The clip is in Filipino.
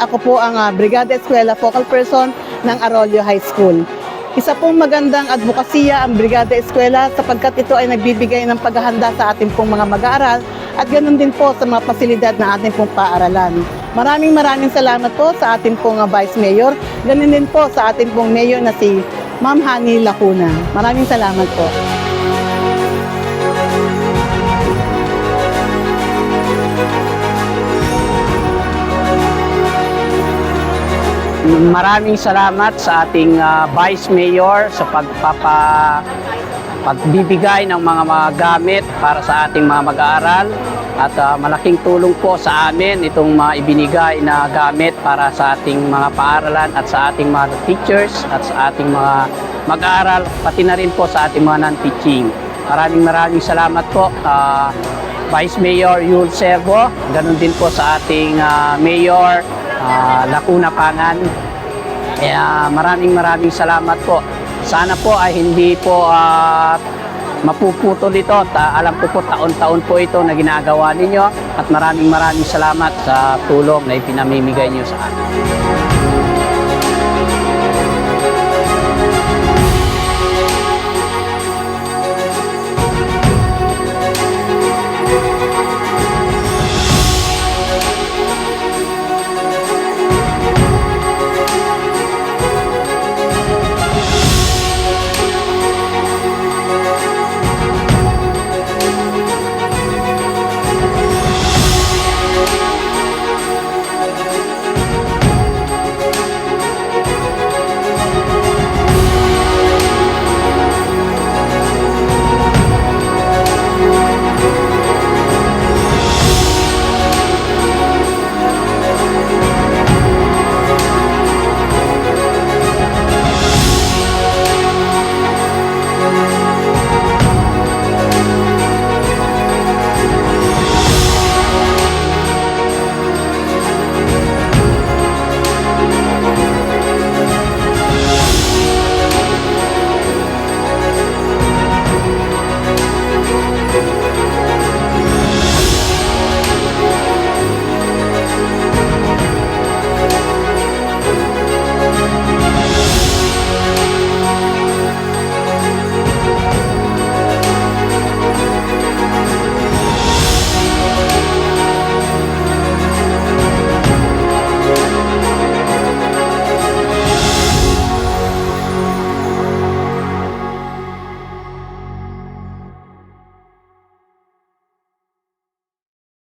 ako po ang ah, Brigada Eskwela Focal Person ng Arroyo High School. Isa pong magandang advokasya ang Brigada Eskwela sapagkat ito ay nagbibigay ng paghahanda sa ating pong mga mag-aaral at ganoon din po sa mga pasilidad na ating pong paaralan. Maraming maraming salamat po sa ating pong ah, Vice Mayor, ganun din po sa ating pong Mayor na si Ma'am Hani Lacuna. Maraming salamat po. Maraming salamat sa ating ah, Vice Mayor sa pagpapa pagbibigay ng mga mga gamit para sa ating mga mag-aaral at ah, malaking tulong po sa amin itong mga ibinigay na gamit para sa ating mga paaralan at sa ating mga teachers at sa ating mga mag-aaral pati na rin po sa ating mga non-teaching. Maraming maraming salamat po ah, Vice Mayor Yul Servo, ganun din po sa ating ah, Mayor ah, Lacuna Pangan. Kaya maraming maraming salamat po. Sana po ay hindi po ah, mapuputol ito. Ta- alam ko po taon-taon po ito na ginagawa ninyo at maraming maraming salamat sa tulong na ipinamimigay niyo sa amin.